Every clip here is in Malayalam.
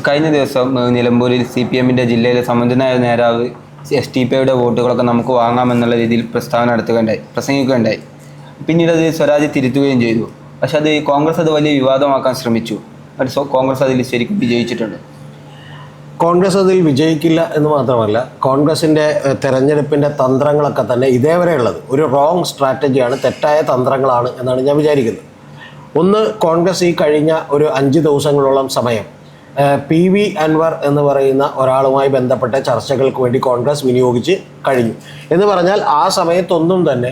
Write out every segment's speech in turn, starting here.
കഴിഞ്ഞ ദിവസം നിലമ്പൂരിൽ സി പി എമ്മിന്റെ ജില്ലയിലെ സമുന്നതനായ നേതാവ് എസ് ടി പി ഐയുടെ വോട്ടുകളൊക്കെ നമുക്ക് വാങ്ങാമെന്നുള്ള രീതിയിൽ പ്രസ്താവന നടത്തുകയുണ്ടായി പ്രസംഗിക്കുകയുണ്ടായി. പിന്നീട് അത് സ്വരാജ് തിരുത്തുകയും ചെയ്തു. പക്ഷെ അത് കോൺഗ്രസ് അത് വലിയ വിവാദമാക്കാൻ ശ്രമിച്ചു. കോൺഗ്രസ് അതിൽ ശരിക്കും വിജയിച്ചിട്ടുണ്ട്. കോൺഗ്രസ് അതിൽ വിജയിക്കില്ല എന്ന് മാത്രമല്ല കോൺഗ്രസിന്റെ തെരഞ്ഞെടുപ്പിന്റെ തന്ത്രങ്ങളൊക്കെ തന്നെ ഇതേവരെ ഉള്ളത്. ഒരു റോങ് സ്ട്രാറ്റജിയാണ് തെറ്റായ തന്ത്രങ്ങളാണ് എന്നാണ് ഞാൻ വിചാരിക്കുന്നത്. ഒന്ന് കോൺഗ്രസ് ഈ കഴിഞ്ഞ ഒരു അഞ്ച് ദിവസങ്ങളോളം സമയം പി വി അൻവർ എന്ന് പറയുന്ന ഒരാളുമായി ബന്ധപ്പെട്ട ചർച്ചകൾക്ക് വേണ്ടി കോൺഗ്രസ് വിനിയോഗിച്ച് കഴിഞ്ഞു. എന്ന് പറഞ്ഞാൽ ആ സമയത്തൊന്നും തന്നെ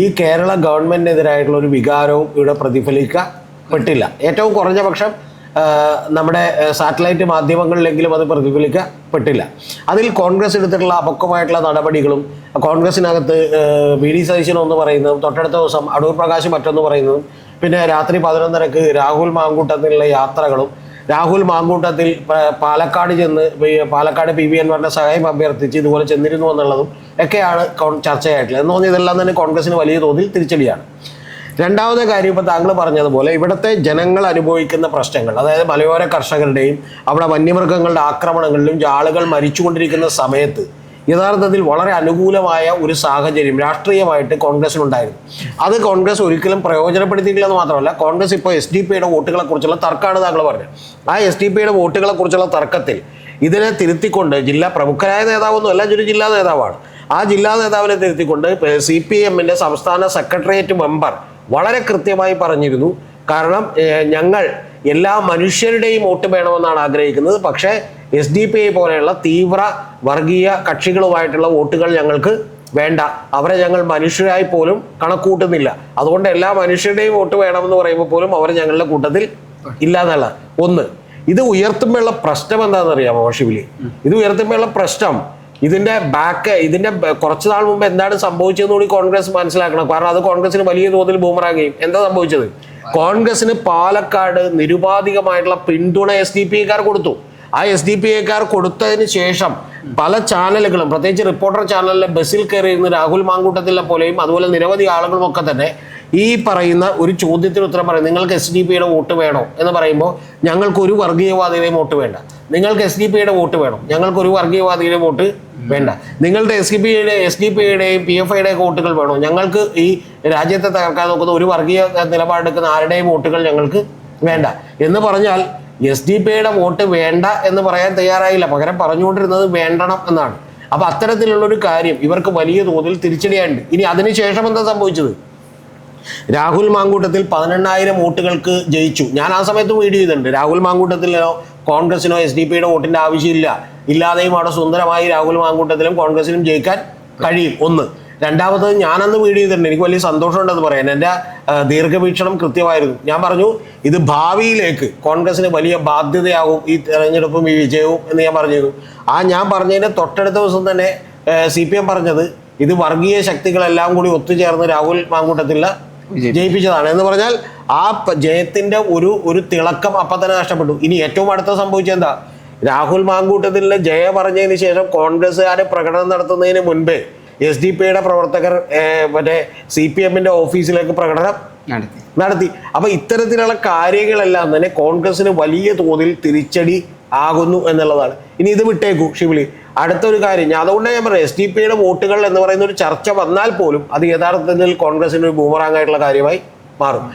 ഈ കേരള ഗവൺമെന്റിനെതിരായിട്ടുള്ള ഒരു വികാരവും ഇവിടെ പ്രതിഫലിക്കപ്പെട്ടില്ല. ഏറ്റവും കുറഞ്ഞ പക്ഷം നമ്മുടെ സാറ്റലൈറ്റ് മാധ്യമങ്ങളിലെങ്കിലും അത് പ്രതിഫലിക്കപ്പെട്ടില്ല. അതിൽ കോൺഗ്രസ് എടുത്തിട്ടുള്ള അപക്വമായിട്ടുള്ള നടപടികളും കോൺഗ്രസിനകത്ത് വി ഡി സതീശൻ ഒന്ന് പറയുന്നതും തൊട്ടടുത്ത ദിവസം അടൂർ പ്രകാശ് മറ്റൊന്ന് പറയുന്നതും പിന്നെ രാത്രി പതിനൊന്നരക്ക് രാഹുൽ മാങ്കൂട്ടത്തിലുള്ള യാത്രകളും രാഹുൽ മാങ്കൂട്ടത്തിൽ പാലക്കാട് ചെന്ന് പാലക്കാട് പി വി എൻമാരുടെ സഹായം അഭ്യർത്ഥിച്ച് ഇതുപോലെ ചെന്നിരുന്നു എന്നുള്ളതും ഒക്കെയാണ് ചർച്ചയായിട്ടുള്ളത്. എന്ന് പറഞ്ഞാൽ ഇതെല്ലാം തന്നെ കോൺഗ്രസിന് വലിയ തോതിൽ തിരിച്ചടിയാണ്. രണ്ടാമത്തെ കാര്യം ഇപ്പോൾ താങ്കൾ പറഞ്ഞതുപോലെ ഇവിടുത്തെ ജനങ്ങൾ അനുഭവിക്കുന്ന പ്രശ്നങ്ങൾ അതായത് മലയോര കർഷകരുടെയും അവിടെ വന്യമൃഗങ്ങളുടെ ആക്രമണങ്ങളിലും ആളുകൾ മരിച്ചുകൊണ്ടിരിക്കുന്ന സമയത്ത് യഥാർത്ഥത്തിൽ വളരെ അനുകൂലമായ ഒരു സാഹചര്യം രാഷ്ട്രീയമായിട്ട് കോൺഗ്രസിനുണ്ടായിരുന്നു. അത് കോൺഗ്രസ് ഒരിക്കലും പ്രയോജനപ്പെടുത്തിയിട്ടില്ലെന്ന് മാത്രമല്ല കോൺഗ്രസ് ഇപ്പോൾ എസ് ഡി പിയുടെ വോട്ടുകളെ കുറിച്ചുള്ള തർക്കമാണ് താങ്കൾ പറഞ്ഞത്. ആ എസ് ഡി പിയുടെ വോട്ടുകളെ കുറിച്ചുള്ള തർക്കത്തിൽ ഇതിനെ തിരുത്തിക്കൊണ്ട് ജില്ലാ പ്രമുഖരായ നേതാവൊന്നും അല്ല ഒരു ജില്ലാ നേതാവാണ്. ആ ജില്ലാ നേതാവിനെ തിരുത്തിക്കൊണ്ട് സി പി എമ്മിന്റെ സംസ്ഥാന സെക്രട്ടേറിയറ്റ് മെമ്പർ വളരെ കൃത്യമായി പറഞ്ഞിരുന്നു. കാരണം ഞങ്ങൾ എല്ലാ മനുഷ്യരുടെയും വോട്ട് വേണമെന്നാണ് ആഗ്രഹിക്കുന്നത്. പക്ഷേ എസ് ഡി പി ഐ പോലെയുള്ള തീവ്ര വർഗീയ കക്ഷികളുമായിട്ടുള്ള വോട്ടുകൾ ഞങ്ങൾക്ക് വേണ്ട. അവരെ ഞങ്ങൾ മനുഷ്യരായി പോലും കണക്കൂട്ടുന്നില്ല. അതുകൊണ്ട് എല്ലാ മനുഷ്യരുടെയും വോട്ട് വേണമെന്ന് പറയുമ്പോൾ പോലും അവർ ഞങ്ങളുടെ കൂട്ടത്തിൽ ഇല്ല എന്നല്ല. ഒന്ന് ഇത് ഉയർത്തുമ്പോഴുള്ള പ്രശ്നം എന്താണെന്ന് അറിയാമോ ഷിബിലി ഇത് ഉയർത്തുമ്പോഴുള്ള പ്രശ്നം ഇതിന്റെ ബാക്ക് ഇതിന്റെ കുറച്ച് നാൾ മുമ്പ് എന്താണ് സംഭവിച്ചതെന്ന് കൂടി കോൺഗ്രസ് മനസ്സിലാക്കണം. കാരണം അത് കോൺഗ്രസിന് വലിയ തോതിൽ ബൂമറാകുകയും എന്താ സംഭവിച്ചത്? കോൺഗ്രസിന് പാലക്കാട് നിരുപാധികമായിട്ടുള്ള പിന്തുണ എസ് ഡി പി ഐക്കാർ കൊടുത്തു. ആ എസ് ഡി പി ഐക്കാർ കൊടുത്തതിന് ശേഷം പല ചാനലുകളും പ്രത്യേകിച്ച് റിപ്പോർട്ടർ ചാനലിലെ ബസ്സിൽ കയറിയിരുന്ന രാഹുൽ മാങ്കൂട്ടത്തിലെ പോലെയും അതുപോലെ നിരവധി ആളുകളും ഒക്കെ തന്നെ ഈ പറയുന്ന ഒരു ചോദ്യത്തിന് ഉത്തരം പറയും. നിങ്ങൾക്ക് എസ് ഡി പിയുടെ വോട്ട് വേണോ എന്ന് പറയുമ്പോൾ ഞങ്ങൾക്ക് ഒരു വർഗീയവാദിയുടെയും വോട്ട് വേണ്ട. നിങ്ങൾക്ക് എസ് ഡി പിയുടെ വോട്ട് വേണം? ഞങ്ങൾക്ക് ഒരു വർഗീയവാദിയുടെ വോട്ട് വേണ്ട. നിങ്ങളുടെ എസ് ഡി പിയുടെ എസ് ഡി പിയുടെയും പി എഫ് ഐയുടെയും വോട്ടുകൾ വേണോ? ഞങ്ങൾക്ക് ഈ രാജ്യത്തെ തകർക്കാൻ നോക്കുന്ന ഒരു വർഗീയ നിലപാടെടുക്കുന്ന ആരുടെയും വോട്ടുകൾ ഞങ്ങൾക്ക് വേണ്ട. എന്ന് പറഞ്ഞാൽ എസ് ഡി പിയുടെ വോട്ട് വേണ്ട എന്ന് പറയാൻ തയ്യാറായില്ല. പകരം പറഞ്ഞുകൊണ്ടിരുന്നത് വേണ്ടണം എന്നാണ്. അപ്പൊ അത്തരത്തിലുള്ള ഒരു കാര്യം ഇവർക്ക് വലിയ തോതിൽ തിരിച്ചടിയായിട്ടുണ്ട്. ഇനി അതിനുശേഷം എന്താ സംഭവിച്ചത്? രാഹുൽ മാങ്കൂട്ടത്തിൽ പതിനെണ്ണായിരം വോട്ടുകൾക്ക് ജയിച്ചു. ഞാൻ ആ സമയത്ത് വീഡിയോ ചെയ്തിട്ടുണ്ട്. രാഹുൽ മാങ്കൂട്ടത്തിലോ കോൺഗ്രസിനോ എസ് ഡി പിയുടെ വോട്ടിന്റെ ആവശ്യമില്ല. ഇല്ലാതെയും അവിടെ സുന്ദരമായി രാഹുൽ മാങ്കൂട്ടത്തിലും കോൺഗ്രസിനും ജയിക്കാൻ കഴിയും. ഒന്ന്. രണ്ടാമത്തത് ഞാനന്ന് വീഡിയോ ചെയ്തിട്ടുണ്ട്. എനിക്ക് വലിയ സന്തോഷമുണ്ടെന്ന് പറയാൻ. എന്റെ ദീർഘവീക്ഷണം കൃത്യമായിരുന്നു. ഞാൻ പറഞ്ഞു ഇത് ഭാവിയിലേക്ക് കോൺഗ്രസിന് വലിയ ബാധ്യതയാകും ഈ തെരഞ്ഞെടുപ്പും ഈ വിജയവും എന്ന് ഞാൻ പറഞ്ഞിരുന്നു. ആ ഞാൻ പറഞ്ഞതിന് തൊട്ടടുത്ത ദിവസം തന്നെ സി പി എം പറഞ്ഞത് ഇത് വർഗീയ ശക്തികളെല്ലാം കൂടി ഒത്തുചേർന്ന് രാഹുൽ മാങ്കൂട്ടത്തിലുള്ള ജയിപ്പിച്ചതാണ്. എന്ന് പറഞ്ഞാൽ ആ ജയത്തിന്റെ ഒരു ഒരു തിളക്കം അപ്പം തന്നെ നഷ്ടപ്പെട്ടു. ഇനി ഏറ്റവും അടുത്ത സംഭവിച്ചത് എന്താ? രാഹുൽ മാങ്കൂട്ടത്തിലെ ജയ പറഞ്ഞതിന് ശേഷം കോൺഗ്രസ്സുകാരെ പ്രകടനം നടത്തുന്നതിന് മുൻപേ എസ് ഡി പിയുടെ പ്രവർത്തകർ മറ്റേ സി പി എമ്മിന്റെ ഓഫീസിലേക്ക് പ്രകടനം നടത്തി. നടത്തി. അപ്പൊ ഇത്തരത്തിലുള്ള കാര്യങ്ങളെല്ലാം തന്നെ കോൺഗ്രസിന് വലിയ തോതിൽ തിരിച്ചടി ആകുന്നു എന്നുള്ളതാണ്. ഇനി ഇത് വിട്ടേക്കൂ ഷിബിലി അടുത്തൊരു കാര്യം ഞാൻ അതുകൊണ്ട് ഞാൻ പറയാം എസ് ഡി പിയുടെ വോട്ടുകൾ എന്ന് പറയുന്ന ഒരു ചർച്ച വന്നാൽ പോലും അത് യഥാർത്ഥത്തിൽ കോൺഗ്രസിന് ഒരു ബൂമറാങ് ആയിട്ടുള്ള കാര്യമായി മാറും.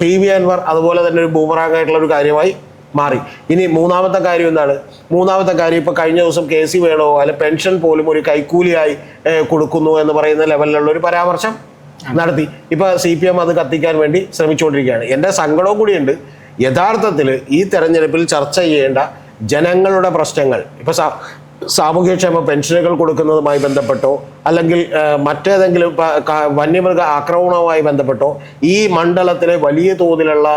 പി വി അൻവർ അതുപോലെ തന്നെ ഒരു ബൂമറാങ് ആയിട്ടുള്ള ഒരു കാര്യമായി മാറി. ഇനി മൂന്നാമത്തെ കാര്യം എന്താണ്? മൂന്നാമത്തെ കാര്യം ഇപ്പോൾ കഴിഞ്ഞ ദിവസം കെ സി വേണോ അല്ലെ പെൻഷൻ പോലും ഒരു കൈക്കൂലിയായി കൊടുക്കുന്നു എന്ന് പറയുന്ന ലെവലിലുള്ള ഒരു പരാമർശം നടത്തി. ഇപ്പൊ സി പി എം അത് കത്തിക്കാൻ വേണ്ടി ശ്രമിച്ചുകൊണ്ടിരിക്കുകയാണ്. എന്റെ സങ്കടവും കൂടിയുണ്ട്. യഥാർത്ഥത്തിൽ ഈ തെരഞ്ഞെടുപ്പിൽ ചർച്ച ചെയ്യേണ്ട ജനങ്ങളുടെ പ്രശ്നങ്ങൾ ഇപ്പൊ സാ- സാമൂഹ്യക്ഷേമ പെൻഷനുകൾ കൊടുക്കുന്നതുമായി ബന്ധപ്പെട്ടോ അല്ലെങ്കിൽ മറ്റേതെങ്കിലും വന്യമൃഗ ആക്രമണവുമായി ബന്ധപ്പെട്ടോ ഈ മണ്ഡലത്തിലെ വലിയ തോതിലുള്ള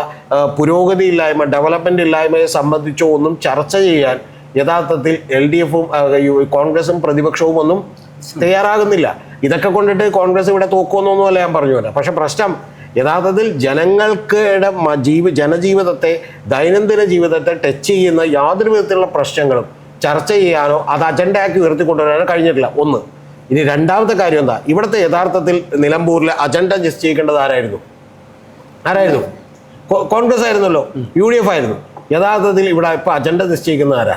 പുരോഗതി ഇല്ലായ്മ ഡെവലപ്മെന്റ് ഇല്ലായ്മയെ സംബന്ധിച്ചോ ഒന്നും ചർച്ച ചെയ്യാൻ യഥാർത്ഥത്തിൽ എൽ ഡി എഫും കോൺഗ്രസും പ്രതിപക്ഷവും ഒന്നും തയ്യാറാകുന്നില്ല. ഇതൊക്കെ കൊണ്ടിട്ട് കോൺഗ്രസ് ഇവിടെ തോക്കുമെന്നൊന്നുമല്ല ഞാൻ പറഞ്ഞു വരാം പക്ഷെ പ്രശ്നം യഥാർത്ഥത്തിൽ ജനങ്ങൾക്ക് ജീവ ജനജീവിതത്തെ ദൈനംദിന ജീവിതത്തെ ടച്ച് ചെയ്യുന്ന യാതൊരു വിധത്തിലുള്ള പ്രശ്നങ്ങളും ചർച്ച ചെയ്യാനോ അത് അജണ്ടയാക്കി ഉയർത്തിക്കൊണ്ടുവരാനോ കഴിഞ്ഞിട്ടില്ല. ഒന്ന് ഇനി രണ്ടാമത്തെ കാര്യം എന്താ? ഇവിടുത്തെ യഥാർത്ഥത്തിൽ നിലമ്പൂരിലെ അജണ്ട നിശ്ചയിക്കേണ്ടത് ആരായിരുന്നു? ആരായിരുന്നു? കോൺഗ്രസ് ആയിരുന്നല്ലോ യു ഡി എഫ് ആയിരുന്നു. യഥാർത്ഥത്തിൽ ഇവിടെ ഇപ്പൊ അജണ്ട നിശ്ചയിക്കുന്ന ആരാ?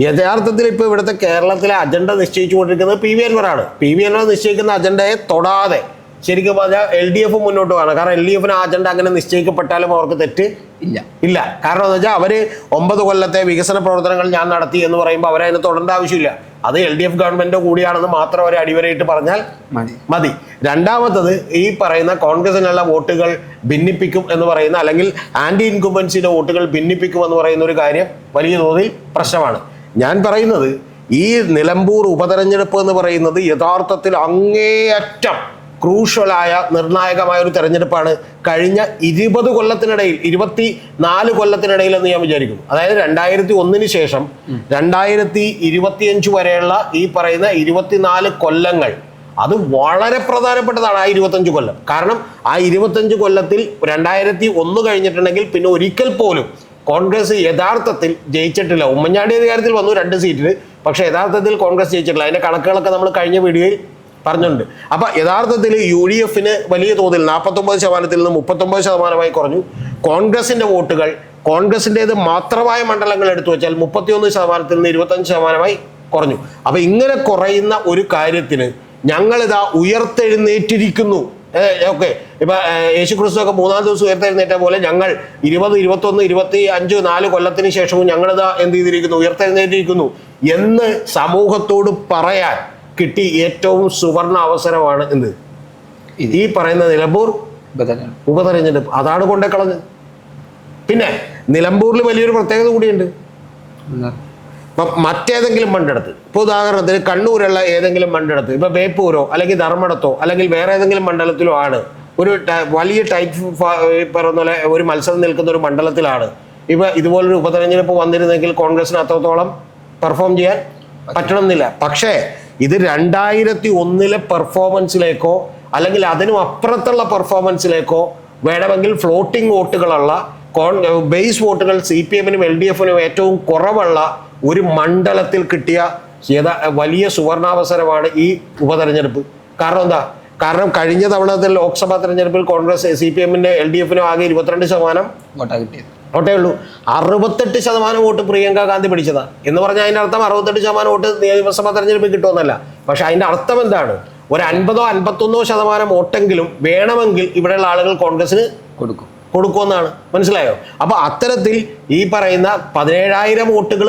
യഥാർത്ഥത്തിൽ ഇപ്പൊ ഇവിടുത്തെ കേരളത്തിലെ അജണ്ട നിശ്ചയിച്ചുകൊണ്ടിരിക്കുന്നത് പി വി അൻവറാണ് പി വി അൻവർ നിശ്ചയിക്കുന്ന അജണ്ടയെ തൊടാതെ ശരിക്കും പറഞ്ഞാൽ എൽ ഡി എഫ് മുന്നോട്ട് പോകണം. കാരണം എൽ ഡി എഫിന് അജണ്ട അങ്ങനെ നിശ്ചയിക്കപ്പെട്ടാലും അവർക്ക് തെറ്റ് ഇല്ല. ഇല്ല. കാരണം എന്ന് വെച്ചാൽ അവർ ഒമ്പത് കൊല്ലത്തെ വികസന പ്രവർത്തനങ്ങൾ ഞാൻ നടത്തി എന്ന് പറയുമ്പോൾ അവരതിനെ തുടരേണ്ട ആവശ്യമില്ല. അത് എൽ ഡി എഫ് ഗവൺമെന്റ് കൂടിയാണെന്ന് മാത്രം അവർ അടിവരയിട്ട് പറഞ്ഞാൽ മതി. മതി. രണ്ടാമത്തത് ഈ പറയുന്ന കോൺഗ്രസിനുള്ള വോട്ടുകൾ ഭിന്നിപ്പിക്കും എന്ന് പറയുന്ന അല്ലെങ്കിൽ ആന്റി ഇൻകുംബൻസിന്റെ വോട്ടുകൾ ഭിന്നിപ്പിക്കും എന്ന് പറയുന്ന ഒരു കാര്യം വലിയ തോതിൽ പ്രശ്നമാണ്. ഞാൻ പറയുന്നത് ഈ നിലമ്പൂർ ഉപതെരഞ്ഞെടുപ്പ് എന്ന് പറയുന്നത് യഥാർത്ഥത്തിൽ അങ്ങേയറ്റം ക്രൂഷ്യലായ നിർണായകമായ ഒരു തെരഞ്ഞെടുപ്പാണ് കഴിഞ്ഞ ഇരുപത് കൊല്ലത്തിനിടയിൽ ഇരുപത്തി നാല് കൊല്ലത്തിനിടയിൽ എന്ന് ഞാൻ വിചാരിക്കുന്നു. അതായത് രണ്ടായിരത്തി ഒന്നിന് ശേഷം രണ്ടായിരത്തി ഇരുപത്തിയഞ്ച് വരെയുള്ള ഈ പറയുന്ന ഇരുപത്തിനാല് കൊല്ലങ്ങൾ അത് വളരെ പ്രധാനപ്പെട്ടതാണ് ആ ഇരുപത്തഞ്ച് കൊല്ലം. കാരണം ആ ഇരുപത്തഞ്ച് കൊല്ലത്തിൽ രണ്ടായിരത്തി ഒന്ന് കഴിഞ്ഞിട്ടുണ്ടെങ്കിൽ പിന്നെ ഒരിക്കൽ പോലും കോൺഗ്രസ് യഥാർത്ഥത്തിൽ ജയിച്ചിട്ടില്ല. ഉമ്മൻചാണ്ടി അധികാരത്തിൽ വന്നു രണ്ട് സീറ്റിൽ പക്ഷേ യഥാർത്ഥത്തിൽ കോൺഗ്രസ് ജയിച്ചിട്ടില്ല. അതിന്റെ കണക്കുകളൊക്കെ നമ്മൾ കഴിഞ്ഞ വീഡിയോയിൽ പറഞ്ഞിട്ടുണ്ട്. അപ്പൊ യഥാർത്ഥത്തിൽ യു ഡി എഫിന് വലിയ തോതിൽ നാൽപ്പത്തൊമ്പത് ശതമാനത്തിൽ നിന്ന് മുപ്പത്തൊമ്പത് ശതമാനമായി കുറഞ്ഞു. കോൺഗ്രസിന്റെ വോട്ടുകൾ കോൺഗ്രസിന്റെത് മാത്രമായ മണ്ഡലങ്ങൾ എടുത്തു വെച്ചാൽ മുപ്പത്തിയൊന്ന് ശതമാനത്തിൽ നിന്ന് ഇരുപത്തഞ്ച് ശതമാനമായി കുറഞ്ഞു. അപ്പൊ ഇങ്ങനെ കുറയുന്ന ഒരു കാര്യത്തിന് ഞങ്ങളിതാ ഉയർത്തെഴുന്നേറ്റിരിക്കുന്നു. ഓക്കെ. ഇപ്പൊ യേശു ക്രിസ്തു ഒക്കെ മൂന്നാം ദിവസം ഉയർത്തെഴുന്നേറ്റ പോലെ ഞങ്ങൾ ഇരുപത് ഇരുപത്തൊന്ന് ഇരുപത്തി അഞ്ച് നാല് കൊല്ലത്തിന് ശേഷവും ഞങ്ങളിതാ എന്ത് ചെയ്തിരിക്കുന്നു? ഉയർത്തെഴുന്നേറ്റിരിക്കുന്നു. എന്ന് സമൂഹത്തോട് പറയാൻ കിട്ടി ഏറ്റവും സുവർണ അവസരമാണ് എന്ത്? ഈ പറയുന്ന നിലമ്പൂർ ഉപതെരഞ്ഞെടുപ്പ്. അതാണ് കൊണ്ടേ കളഞ്ഞത് പിന്നെ നിലമ്പൂരിൽ വലിയൊരു പ്രത്യേകത കൂടിയുണ്ട്? ഇപ്പം മറ്റേതെങ്കിലും മണ്ഡലത്ത് ഇപ്പോൾ ഉദാഹരണത്തിന് കണ്ണൂരുള്ള ഏതെങ്കിലും മണ്ഡലത്ത് ഇപ്പൊ ബേപ്പൂരോ അല്ലെങ്കിൽ ധർമ്മടത്തോ അല്ലെങ്കിൽ വേറെ ഏതെങ്കിലും മണ്ഡലത്തിലോ ആണ്. ഒരു വലിയ ടൈപ്പ് പറഞ്ഞ പോലെ ഒരു മത്സരം നിൽക്കുന്ന ഒരു മണ്ഡലത്തിലാണ്. ഇപ്പൊ ഇതുപോലൊരു ഉപതെരഞ്ഞെടുപ്പ് വന്നിരുന്നെങ്കിൽ കോൺഗ്രസിന് അത്രത്തോളം പെർഫോം ചെയ്യാൻ പറ്റണമെന്നില്ല. പക്ഷേ ഇത് രണ്ടായിരത്തി ഒന്നിലെ പെർഫോമൻസിലേക്കോ അല്ലെങ്കിൽ അതിനും അപ്പുറത്തുള്ള പെർഫോമൻസിലേക്കോ വേണമെങ്കിൽ ഫ്ലോട്ടിംഗ് വോട്ടുകളുള്ള കോൺ ബേസ് വോട്ടുകൾ സി പി എമ്മിനും എൽ ഡി എഫിനും ഏറ്റവും കുറവുള്ള ഒരു മണ്ഡലത്തിൽ കിട്ടിയ വലിയ സുവർണാവസരമാണ് ഈ ഉപതെരഞ്ഞെടുപ്പ്. കാരണം എന്താ? കാരണം കഴിഞ്ഞ തവണത്തെ ലോക്സഭാ തെരഞ്ഞെടുപ്പിൽ കോൺഗ്രസ് സി പി എമ്മിന്റെ എൽ ഡി എഫിനും ആകെ ഇരുപത്തിരണ്ട് ശതമാനം വോട്ടാണ് കിട്ടിയത്. വോട്ടേ ഉള്ളൂ. അറുപത്തെട്ട് ശതമാനം വോട്ട് പ്രിയങ്ക ഗാന്ധി പിടിച്ചതാ. എന്ന് പറഞ്ഞാൽ അതിന്റെ അർത്ഥം അറുപത്തെട്ട് ശതമാനം വോട്ട് നിയമസഭാ തെരഞ്ഞെടുപ്പിൽ കിട്ടുമെന്നല്ല. പക്ഷെ അതിന്റെ അർത്ഥം എന്താണ്? ഒരു അൻപതോ അൻപത്തൊന്നോ ശതമാനം വോട്ടെങ്കിലും വേണമെങ്കിൽ ഇവിടെയുള്ള ആളുകൾ കോൺഗ്രസിന് കൊടുക്കും. കൊടുക്കുമെന്നാണ്. മനസ്സിലായോ? അപ്പൊ അത്തരത്തിൽ ഈ പറയുന്ന പതിനേഴായിരം വോട്ടുകൾ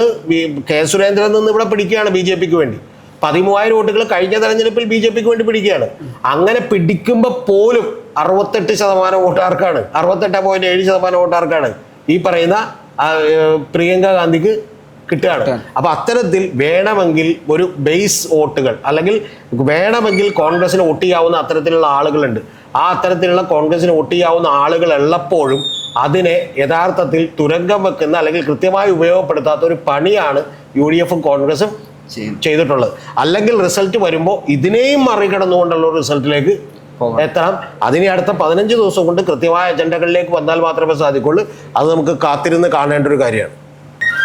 കെ സുരേന്ദ്രൻ നിന്ന് ഇവിടെ പിടിക്കുകയാണ് ബി ജെ പിക്ക് വേണ്ടി. പതിമൂവായിരം വോട്ടുകൾ കഴിഞ്ഞ തെരഞ്ഞെടുപ്പിൽ ബി ജെ പിക്ക് വേണ്ടി പിടിക്കുകയാണ്. അങ്ങനെ പിടിക്കുമ്പോൾ പോലും അറുപത്തെട്ട് ശതമാനം വോട്ടാർക്കാണ്. അറുപത്തെട്ട് പോയിന്റ് ഏഴ് ശതമാനം വോട്ടുകാർക്കാണ് ഈ പറയുന്ന പ്രിയങ്ക ഗാന്ധിക്ക് കിട്ടുകയാണ്. അപ്പൊ അത്തരത്തിൽ വേണമെങ്കിൽ ഒരു ബേസ് വോട്ടുകൾ അല്ലെങ്കിൽ വേണമെങ്കിൽ കോൺഗ്രസിന് വോട്ട് ചെയ്യാവുന്ന അത്തരത്തിലുള്ള ആളുകളുണ്ട്. ആ അത്തരത്തിലുള്ള കോൺഗ്രസിന് വോട്ട് ചെയ്യാവുന്ന ആളുകൾ ഉള്ളപ്പോഴും അതിനെ യഥാർത്ഥത്തിൽ തുരങ്കം വെക്കുന്ന അല്ലെങ്കിൽ കൃത്യമായി ഉപയോഗപ്പെടുത്താത്ത ഒരു പണിയാണ് യു ഡി എഫും കോൺഗ്രസും ചെയ്തിട്ടുള്ളത്. അല്ലെങ്കിൽ റിസൾട്ട് വരുമ്പോൾ ഇതിനെയും മറികടന്നുകൊണ്ടുള്ള റിസൾട്ടിലേക്ക്. എത്തണം. അതിനെ അടുത്ത പതിനഞ്ച് ദിവസം കൊണ്ട് കൃത്യമായ അജണ്ടകളിലേക്ക് വന്നാൽ മാത്രമേ സാധിക്കുള്ളൂ. അത് നമുക്ക് കാത്തിരുന്ന് കാണേണ്ട ഒരു കാര്യമാണ്.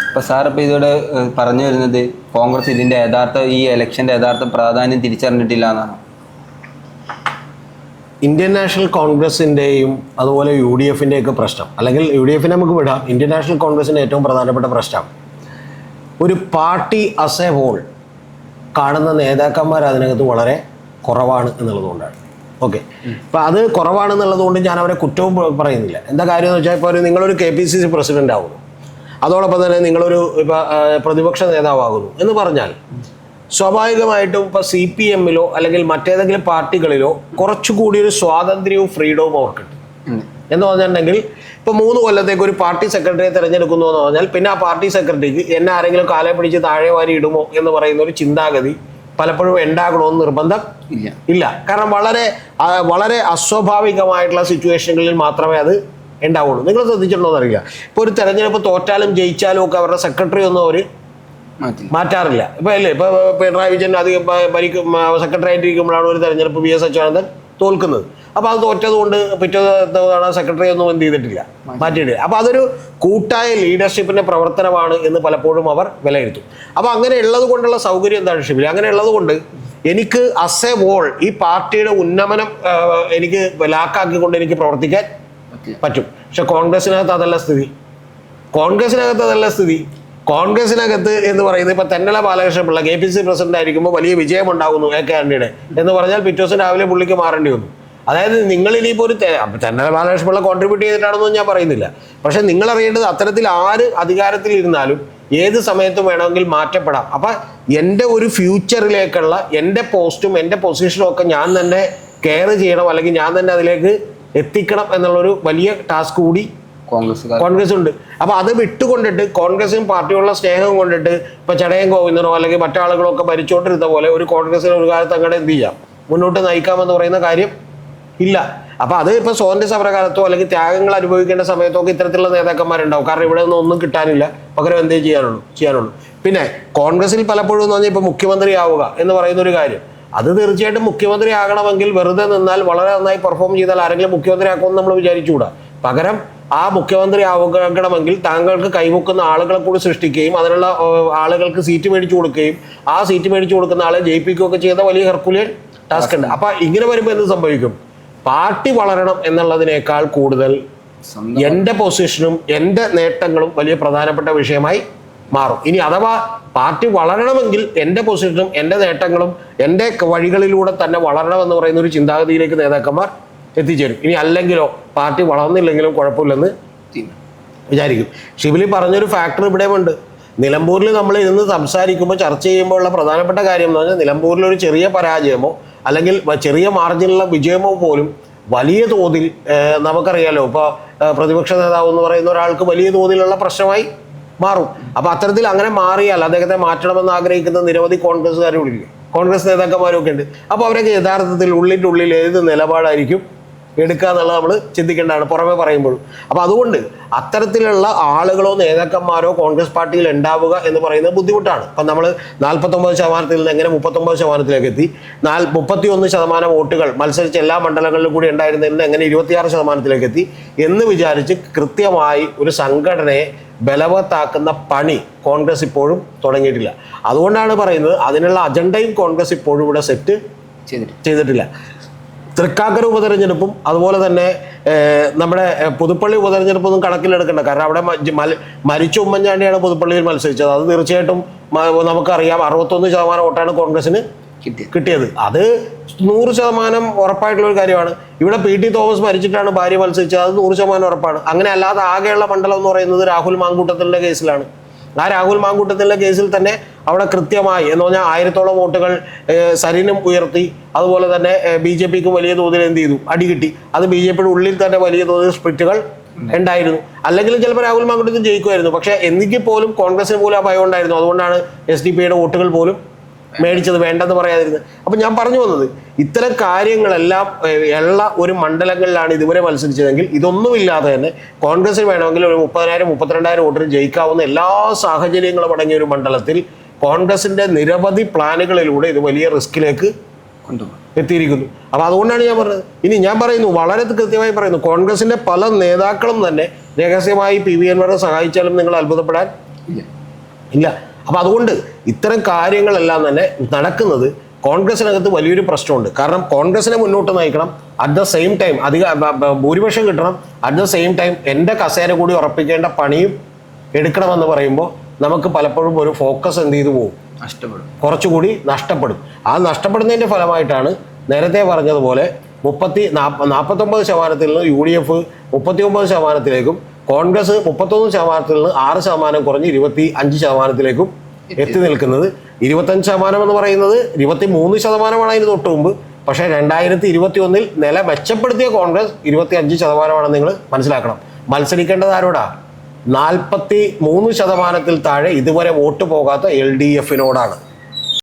അപ്പൊ സാർ ഇപ്പൊ ഇതോടെ പറഞ്ഞു വരുന്നത് കോൺഗ്രസ് ഇതിന്റെ യഥാർത്ഥ ഈ ഇലക്ഷന്റെ യഥാർത്ഥ പ്രാധാന്യം തിരിച്ചറിഞ്ഞിട്ടില്ല എന്നാണ്. ഇന്ത്യൻ നാഷണൽ കോൺഗ്രസിന്റെയും അതുപോലെ യു ഡി എഫിന്റെയൊക്കെ പ്രശ്നം അല്ലെങ്കിൽ യു ഡി എഫിനെ നമുക്ക് വിടാം. ഇന്ത്യൻ നാഷണൽ കോൺഗ്രസിന്റെ ഏറ്റവും പ്രധാനപ്പെട്ട പ്രശ്നം ഒരു പാർട്ടി അസ് എ ഹോൾ കാണുന്ന നേതാക്കന്മാർ അതിനകത്ത് വളരെ കുറവാണ് എന്നുള്ളതുകൊണ്ടാണ്. ഓക്കെ. അപ്പം അത് കുറവാണെന്നുള്ളത് കൊണ്ട് ഞാൻ അവരെ കുറ്റവും പറയുന്നില്ല. എന്താ കാര്യം എന്ന് വെച്ചാൽ ഇപ്പോൾ ഒരു നിങ്ങളൊരു K P C C president ആകുന്നു അതോടൊപ്പം തന്നെ നിങ്ങളൊരു ഇപ്പൊ പ്രതിപക്ഷ നേതാവാകുന്നു എന്ന് പറഞ്ഞാൽ സ്വാഭാവികമായിട്ടും ഇപ്പൊ സി പി എമ്മിലോ അല്ലെങ്കിൽ മറ്റേതെങ്കിലും പാർട്ടികളിലോ കുറച്ചുകൂടി ഒരു സ്വാതന്ത്ര്യവും ഫ്രീഡവും അവർക്കുണ്ട്. എന്ന് പറഞ്ഞിട്ടുണ്ടെങ്കിൽ ഇപ്പൊ മൂന്ന് കൊല്ലത്തേക്ക് ഒരു പാർട്ടി സെക്രട്ടറിയെ തിരഞ്ഞെടുക്കുന്നു എന്ന് പറഞ്ഞാൽ പിന്നെ ആ പാർട്ടി സെക്രട്ടറിക്ക് എന്നെ ആരെങ്കിലും കാലെ പിടിച്ച് താഴെ വാരി ഇടുമോ എന്ന് പറയുന്ന ഒരു ചിന്താഗതി പലപ്പോഴും ഉണ്ടാകണമെന്ന് നിർബന്ധം ഇല്ല. ഇല്ല. കാരണം വളരെ വളരെ അസ്വാഭാവികമായിട്ടുള്ള സിറ്റുവേഷനുകളിൽ മാത്രമേ അത് ഉണ്ടാവുള്ളൂ. നിങ്ങൾ ശ്രദ്ധിച്ചിട്ടുണ്ടോ എന്നറിയില്ല. ഇപ്പൊ ഒരു തെരഞ്ഞെടുപ്പ് തോറ്റാലും ജയിച്ചാലും ഒക്കെ അവരുടെ സെക്രട്ടറി ഒന്നും അവർ മാറ്റില്ല. മാറ്റാറില്ല. ഇപ്പൊ അല്ലേ? ഇപ്പൊ പിണറായി വിജയൻ അധികം ഭരിക്കും സെക്രട്ടറി ആയിട്ടിരിക്കുമ്പോഴാണ് ഒരു തെരഞ്ഞെടുപ്പ് വി എസ് അച്യുതാനന്ദൻ തോൽക്കുന്നത്. അപ്പോൾ അത് തോറ്റത് കൊണ്ട് പിറ്റേ തവണ സെക്രട്ടറി ഒന്നും എന്ത് ചെയ്തിട്ടില്ല. മാറ്റിയിട്ടില്ല. അപ്പോൾ അതൊരു കൂട്ടായ ലീഡർഷിപ്പിന്റെ പ്രവർത്തനമാണ് എന്ന് പലപ്പോഴും അവർ വിലയിരുത്തും. അപ്പോൾ അങ്ങനെ ഉള്ളത് കൊണ്ടുള്ള സൗകര്യം എന്താണ് ഷിബിലി? അങ്ങനെ ഉള്ളത് കൊണ്ട് എനിക്ക് അസ് എ വോൾ ഈ പാർട്ടിയുടെ ഉന്നമനം എനിക്ക് ലാക്കാക്കിക്കൊണ്ട് എനിക്ക് പ്രവർത്തിക്കാൻ പറ്റും. പക്ഷെ കോൺഗ്രസിനകത്ത് അതല്ല സ്ഥിതി. കോൺഗ്രസിനകത്ത് അതല്ല സ്ഥിതി. കോൺഗ്രസിനകത്ത് എന്ന് പറയുന്നത് ഇപ്പൊ Thennala Balakrishna Pillai K P C president ആയിരിക്കുമ്പോൾ വലിയ വിജയം ഉണ്ടാകുന്നു എ കെ ആന്റണിയുടെ എന്ന് പറഞ്ഞാൽ പിറ്റേ ദിവസം രാവിലെ പുള്ളിക്ക് മാറേണ്ടി വന്നു. അതായത് നിങ്ങൾ ഇനിയിപ്പോൾ ഒരു തെന്നല ബാലകൃഷ്ണ പിള്ള കോൺട്രിബ്യൂട്ട് ചെയ്തിട്ടാണെന്നും ഞാൻ പറയുന്നില്ല. പക്ഷെ നിങ്ങൾ അറിയേണ്ടത് അത്തരത്തിൽ ആര് അധികാരത്തിൽ ഇരുന്നാലും ഏത് സമയത്തും വേണമെങ്കിൽ മാറ്റപ്പെടാം. അപ്പൊ എന്റെ ഒരു ഫ്യൂച്ചറിലേക്കുള്ള എന്റെ പോസ്റ്റും എന്റെ പൊസിഷനും ഒക്കെ ഞാൻ തന്നെ കെയർ ചെയ്യണം അല്ലെങ്കിൽ ഞാൻ തന്നെ അതിലേക്ക് എത്തിക്കണം എന്നുള്ളൊരു വലിയ ടാസ്ക് കൂടി കോൺഗ്രസ് ഉണ്ട് അപ്പൊ അത് വിട്ടുകൊണ്ടിട്ട് കോൺഗ്രസും പാർട്ടിയുള്ള സ്നേഹം കൊണ്ടിട്ട് ഇപ്പൊ ചടയൻ ഗോവിന്ദനോ അല്ലെങ്കിൽ മറ്റാളുകളോ ഒക്കെ ഭരിച്ചുകൊണ്ടിരുന്ന പോലെ ഒരു കോൺഗ്രസിന് ഒരു കാലത്ത് അങ്ങോട്ട് എന്ത് ചെയ്യാം? മുന്നോട്ട് നയിക്കാമെന്ന് പറയുന്ന കാര്യം ഇല്ല. അപ്പൊ അത് ഇപ്പൊ സ്വാതന്ത്ര്യ സമരകാലത്തോ അല്ലെങ്കിൽ ത്യാഗങ്ങൾ അനുഭവിക്കേണ്ട സമയത്തോ ഒക്കെ ഇത്തരത്തിലുള്ള നേതാക്കന്മാരുണ്ടാവും. കാരണം ഇവിടെ നിന്ന് ഒന്നും കിട്ടാനില്ല. പകരം എന്തേ ചെയ്യാനുള്ളൂ? ചെയ്യാനുള്ളൂ. പിന്നെ കോൺഗ്രസിൽ പലപ്പോഴും എന്ന് പറഞ്ഞാൽ ഇപ്പൊ മുഖ്യമന്ത്രി ആവുക എന്ന് പറയുന്ന ഒരു കാര്യം. അത് തീർച്ചയായിട്ടും മുഖ്യമന്ത്രി ആകണമെങ്കിൽ വെറുതെ നിന്നാൽ വളരെ നന്നായി പെർഫോം ചെയ്താൽ ആരെങ്കിലും മുഖ്യമന്ത്രി ആക്കുമെന്ന് നമ്മൾ വിചാരിച്ചുകൂടാ. പകരം ആ മുഖ്യമന്ത്രി ആവുകണമെങ്കിൽ താങ്കൾക്ക് കൈമുക്കുന്ന ആളുകളെ കൂടി സൃഷ്ടിക്കുകയും അതിനുള്ള ആളുകൾക്ക് സീറ്റ് മേടിച്ചു കൊടുക്കുകയും ആ സീറ്റ് മേടിച്ചു കൊടുക്കുന്ന ആളെ ജയിപ്പിക്കുകയൊക്കെ ചെയ്ത വലിയ ഹെർക്കുലിയൻ ടാസ്ക് ഉണ്ട്. അപ്പൊ ഇങ്ങനെ വരുമ്പോൾ എന്ത് സംഭവിക്കും? പാർട്ടി വളരണം എന്നുള്ളതിനേക്കാൾ കൂടുതൽ എന്റെ എന്റെ പൊസിഷനും എന്റെ നേട്ടങ്ങളും വലിയ പ്രധാനപ്പെട്ട വിഷയമായി മാറും. ഇനി അഥവാ പാർട്ടി വളരണമെങ്കിൽ എന്റെ പൊസിഷനും എന്റെ നേട്ടങ്ങളും എന്റെ വഴികളിലൂടെ തന്നെ വളരണമെന്ന് പറയുന്ന ഒരു ചിന്താഗതിയിലേക്ക് നേതാക്കന്മാർ എത്തിച്ചേരും. ഇനി അല്ലെങ്കിലോ പാർട്ടി വളർന്നില്ലെങ്കിലും കുഴപ്പമില്ലെന്ന്. വിചാരിക്കും. ഷിബിലി പറഞ്ഞൊരു ഫാക്ടർ ഇവിടെയുമുണ്ട്. നിലമ്പൂരിൽ നമ്മൾ ഇരുന്ന് സംസാരിക്കുമ്പോൾ ചർച്ച ചെയ്യുമ്പോൾ ഉള്ള പ്രധാനപ്പെട്ട കാര്യം എന്ന് പറഞ്ഞാൽ നിലമ്പൂരിൽ ഒരു ചെറിയ പരാജയമോ അല്ലെങ്കിൽ ചെറിയ മാർജിനുള്ള വിജയമോ പോലും വലിയ തോതിൽ നമുക്കറിയാലോ. ഇപ്പോൾ പ്രതിപക്ഷ നേതാവ് എന്ന് പറയുന്ന ഒരാൾക്ക് വലിയ തോതിലുള്ള പ്രശ്നമായി മാറും. അപ്പോൾ അത്തരത്തിൽ അങ്ങനെ മാറിയാൽ അദ്ദേഹത്തെ മാറ്റണമെന്ന് ആഗ്രഹിക്കുന്ന നിരവധി കോൺഗ്രസ്സുകാരും ഇല്ലേ കോൺഗ്രസ് നേതാക്കന്മാരും ഒക്കെ ഉണ്ട്. അപ്പോൾ അവരൊക്കെ യഥാർത്ഥത്തിൽ ഉള്ളിന്റെ ഉള്ളിൽ ഏത് നിലപാടായിരിക്കും എടുക്കുക എന്നുള്ളത് നമ്മൾ ചിന്തിക്കേണ്ടതാണ്. പുറമെ പറയുമ്പോൾ അപ്പോൾ അതുകൊണ്ട് അത്തരത്തിലുള്ള ആളുകളോ നേതാക്കന്മാരോ കോൺഗ്രസ് പാർട്ടിയിൽ ഉണ്ടാവുക എന്ന് പറയുന്നത് ബുദ്ധിമുട്ടാണ്. അപ്പം നമ്മൾ നാൽപ്പത്തൊമ്പത് ശതമാനത്തിൽ നിന്ന് എങ്ങനെ മുപ്പത്തൊമ്പത് ശതമാനത്തിലേക്ക് എത്തി? നാൽ മുപ്പത്തിയൊന്ന് ശതമാനം വോട്ടുകൾ മത്സരിച്ച എല്ലാ മണ്ഡലങ്ങളിലും കൂടി ഉണ്ടായിരുന്നതിൽ നിന്ന് എങ്ങനെ ഇരുപത്തിയാറ് ശതമാനത്തിലേക്ക് എത്തി? എന്ന് വിചാരിച്ച് കൃത്യമായി ഒരു സംഘടനയെ ബലവത്താക്കുന്ന പണി കോൺഗ്രസ് ഇപ്പോഴും തുടങ്ങിയിട്ടില്ല. അതുകൊണ്ടാണ് പറയുന്നത് അതിനുള്ള അജണ്ടയും കോൺഗ്രസ് ഇപ്പോഴും ഇവിടെ സെറ്റ് ചെയ്തിട്ടില്ല. തൃക്കാക്കര ഉപതെരഞ്ഞെടുപ്പും അതുപോലെ തന്നെ നമ്മുടെ പുതുപ്പള്ളി ഉപതെരഞ്ഞെടുപ്പൊന്നും കണക്കിലെടുക്കണ്ട. കാരണം അവിടെ മരിച്ച ഉമ്മൻചാണ്ടിയാണ് പുതുപ്പള്ളിയിൽ മത്സരിച്ചത്. അത് തീർച്ചയായിട്ടും നമുക്കറിയാം അറുപത്തൊന്ന് ശതമാനം വോട്ടാണ് കോൺഗ്രസിന് കിട്ടിയത്. കിട്ടിയത്. അത് നൂറ് ശതമാനം ഉറപ്പായിട്ടുള്ള ഒരു കാര്യമാണ്. ഇവിടെ പി ടി തോമസ് മരിച്ചിട്ടാണ് ഭാര്യ മത്സരിച്ചത്. അത് നൂറ് ശതമാനം ഉറപ്പാണ്. അങ്ങനെ അല്ലാതെ ആകെയുള്ള മണ്ഡലം എന്ന് പറയുന്നത് രാഹുൽ മാങ്കൂട്ടത്തിന്റെ കേസിലാണ്. ആ രാഹുൽ മാങ്കൂട്ടത്തിന്റെ കേസിൽ തന്നെ അവിടെ കൃത്യമായി എന്ന് പറഞ്ഞാൽ ആയിരത്തോളം വോട്ടുകൾ സരിനും ഉയർത്തി അതുപോലെ തന്നെ ബി ജെ പിക്ക് വലിയ തോതിൽ എന്ത് ചെയ്തു? അടി കിട്ടി. അത് ബി ജെ പിയുടെ ഉള്ളിൽ തന്നെ വലിയ തോതിൽ സ്പ്ലിറ്റുകൾ ഉണ്ടായിരുന്നു. അല്ലെങ്കിൽ ചിലപ്പോൾ രാഹുൽ മാങ്കൂട്ടത്തിൽ ജയിക്കുമായിരുന്നു. പക്ഷേ എനിക്ക് പോലും കോൺഗ്രസിന് പോലും ആ ഭയം ഉണ്ടായിരുന്നു. അതുകൊണ്ടാണ് എസ് ഡി പിയുടെ വോട്ടുകൾ പോലും മേടിച്ചത് വേണ്ടെന്ന് പറയാതിരുന്നത്. അപ്പം ഞാൻ പറഞ്ഞു വന്നത് ഇത്തരം കാര്യങ്ങളെല്ലാം ഉള്ള ഒരു മണ്ഡലങ്ങളിലാണ് ഇതുവരെ മത്സരിച്ചതെങ്കിൽ ഇതൊന്നുമില്ലാതെ തന്നെ കോൺഗ്രസിന് വേണമെങ്കിൽ ഒരു മുപ്പതിനായിരം മുപ്പത്തിരണ്ടായിരം വോട്ടിന് ജയിക്കാവുന്ന എല്ലാ സാഹചര്യങ്ങളും അടങ്ങിയ ഒരു മണ്ഡലത്തിൽ കോൺഗ്രസിന്റെ നിരവധി പ്ലാനുകളിലൂടെ ഇത് വലിയ റിസ്കിലേക്ക് കൊണ്ടുപോകും. എത്തിയിരിക്കുന്നു. അപ്പോൾ അതുകൊണ്ടാണ് ഞാൻ പറഞ്ഞത്. ഇനി ഞാൻ പറയുന്നു വളരെ കൃത്യമായി പറയുന്നു കോൺഗ്രസിന്റെ പല നേതാക്കളും തന്നെ രഹസ്യമായി പി വി എൻമാരെ സഹായിച്ചാലും നിങ്ങൾ അത്ഭുതപ്പെടാൻ ഇല്ല. ഇല്ല. അപ്പൊ അതുകൊണ്ട് ഇത്തരം കാര്യങ്ങളെല്ലാം തന്നെ നടക്കുന്നത് കോൺഗ്രസിനകത്ത് വലിയൊരു പ്രശ്നമുണ്ട്. കാരണം കോൺഗ്രസിനെ മുന്നോട്ട് നയിക്കണം. അറ്റ് ദ സെയിം ടൈം അധിക ഭൂരിപക്ഷം കിട്ടണം. അറ്റ് ദ സെയിം ടൈം എന്റെ കസേര കൂടി ഉറപ്പിക്കേണ്ട പണിയും എടുക്കണമെന്ന് പറയുമ്പോൾ നമുക്ക് പലപ്പോഴും ഒരു ഫോക്കസ് എന്ത് ചെയ്തു പോകും നഷ്ടപ്പെടും. കുറച്ചുകൂടി നഷ്ടപ്പെടും. ആ നഷ്ടപ്പെടുന്നതിന്റെ ഫലമായിട്ടാണ് നേരത്തെ പറഞ്ഞതുപോലെ മുപ്പത്തി നാൽപ്പത്തൊമ്പത് ശതമാനത്തിൽ നിന്ന് യു ഡി എഫ് മുപ്പത്തി ഒമ്പത് ശതമാനത്തിലേക്കും കോൺഗ്രസ് മുപ്പത്തൊന്ന് ശതമാനത്തിൽ നിന്ന് ആറ് ശതമാനം കുറഞ്ഞ് ഇരുപത്തി അഞ്ച് ശതമാനത്തിലേക്കും എത്തി. നിൽക്കുന്നത്. ഇരുപത്തഞ്ച് ശതമാനം എന്ന് പറയുന്നത് ഇരുപത്തി മൂന്ന് ശതമാനമാണ് അതിന് തൊട്ട് മുമ്പ്. പക്ഷേ രണ്ടായിരത്തി ഇരുപത്തി ഒന്നിൽ നില മെച്ചപ്പെടുത്തിയ കോൺഗ്രസ് ഇരുപത്തി അഞ്ച് ശതമാനമാണെന്ന് നിങ്ങൾ മനസ്സിലാക്കണം. മത്സരിക്കേണ്ടത് ആരോടാ? നാൽപ്പത്തി മൂന്ന് ശതമാനത്തിൽ താഴെ ഇതുവരെ വോട്ട് പോകാത്ത എൽ ഡി എഫിനോടാണ്.